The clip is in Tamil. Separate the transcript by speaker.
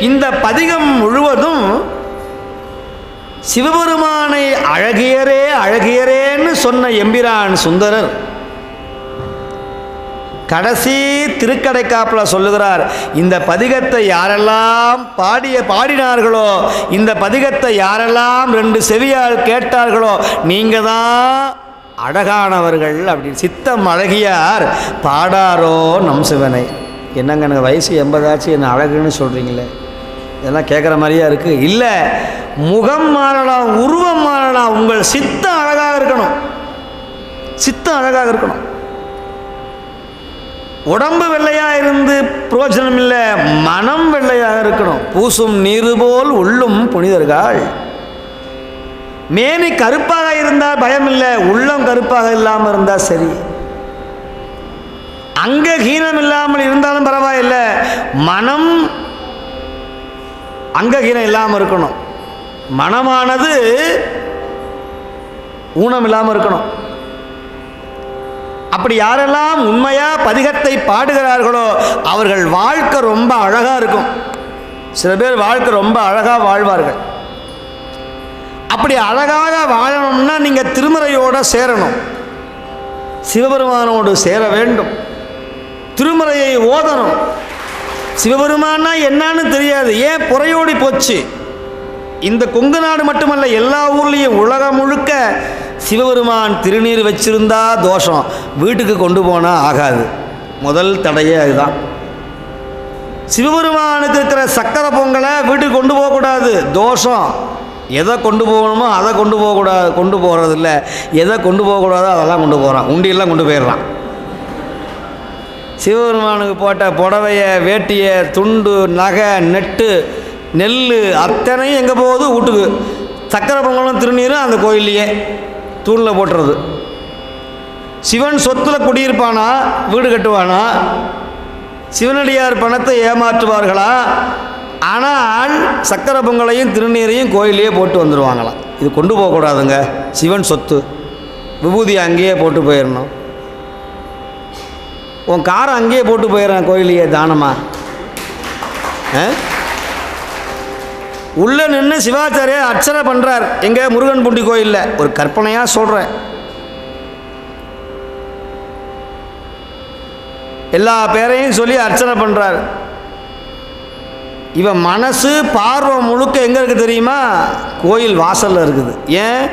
Speaker 1: இந்த பதிகம் முழுவதும் சிவபெருமானை அழகியரே அழகியரேன்னு சொன்ன எம்பிரான் சுந்தரர் கடைசி திருக்கடைக்காப்பில் சொல்லுகிறார் இந்த பதிகத்தை யாரெல்லாம் பாடிய பாடினார்களோ இந்த பதிகத்தை யாரெல்லாம் ரெண்டு செவியால் கேட்டார்களோ நீங்கள் தான் அழகானவர்கள் அப்படின்னு சித்தம் அழகியார் பாடாரோ நம் சிவனை. என்னங்க எனக்கு வயசு எண்பதாச்சு என்ன அழகுன்னு சொல்கிறீங்களே இதெல்லாம் கேட்குற மாதிரியா இருக்குது இல்லை முகம் மாறலாம் உருவம் மாறலாம் உங்கள் சித்தம் அழகாக இருக்கணும். சித்தம் அழகாக இருக்கணும். உடம்பு வெள்ளையா இருந்து பிரயோஜனம் இல்லை மனம் வெள்ளையாக இருக்கணும். பூசும் நீரு போல் உள்ளும் புனிதர்கள். மேனி கருப்பாக இருந்தால் பயம் இல்லை உள்ளம் கருப்பாக இல்லாமல் இருந்தால் சரி. அங்க ஹீனம் இல்லாமல் இருந்தாலும் பரவாயில்லை மனம் அங்ககீனம் இல்லாமல் இருக்கணும். மனமானது ஊனம் இல்லாமல் இருக்கணும். அப்படி யாரெல்லாம் உண்மையாக பதிகத்தை பாடுகிறார்களோ அவர்கள் வாழ்க்கை ரொம்ப அழகாக இருக்கும். சில பேர் வாழ்க்கை ரொம்ப அழகாக வாழ்வார்கள். அப்படி அழகாக வாழணும்னா நீங்கள் திருமறையோடு சேரணும். சிவபெருமானோடு சேர வேண்டும். திருமறையை ஓதணும். சிவபெருமானா என்னன்னு தெரியாது. ஏன் புறையோடி போச்சு? இந்த கொங்கு நாடு மட்டுமல்ல எல்லா ஊர்லேயும் உலகம் முழுக்க சிவபெருமான் திருநீர் வச்சிருந்தா தோஷம். வீட்டுக்கு கொண்டு போனால் ஆகாது. முதல் தடையே அதுதான். சிவபெருமானுக்கு இருக்கிற சக்கரை பொங்கலை வீட்டுக்கு கொண்டு போகக்கூடாது. தோஷம். எதை கொண்டு போகணுமோ அதை கொண்டு போகக்கூடாது கொண்டு போகிறதில்ல எதை கொண்டு போகக்கூடாதோ அதெல்லாம் கொண்டு போகிறான் உண்டியெல்லாம் கொண்டு போயிடுறான். சிவபெருமானுக்கு போட்ட புடவைய வேட்டிய துண்டு நகை நெட்டு நெல் அத்தனையும் எங்கே போகுது? வீட்டுக்கு. சக்கரை பொங்கலும் திருநீரும் அந்த கோயில்லையே தூணில் போட்டுறது. சிவன் சொத்தில் குடியிருப்பானா? வீடு கட்டுவானா? சிவனடியார் பணத்தை ஏமாற்றுவார்களா? ஆனால் சக்கரை பொங்கலையும் திருநீரையும் கோயிலையே போட்டு வந்துடுவாங்களாம் இது கொண்டு போகக்கூடாதுங்க. சிவன் சொத்து. விபூதி அங்கேயே போட்டு போயிடணும். உன் காரை அங்கேயே போட்டு போயிடுறேன் கோயிலையே தானமா ஆ? நின்று சிவாச்சாரியார் அர்ச்சனை பண்ணுறார் எங்கே முருகன் பூண்டி கோயிலில்? ஒரு கற்பனையாக சொல்கிறேன் எல்லா பேரையும் சொல்லி அர்ச்சனை பண்ணுறார் இவன் மனசு பார்வை முழுக்க எங்கே இருக்குது தெரியுமா? கோயில் வாசலில் இருக்குது. ஏன்?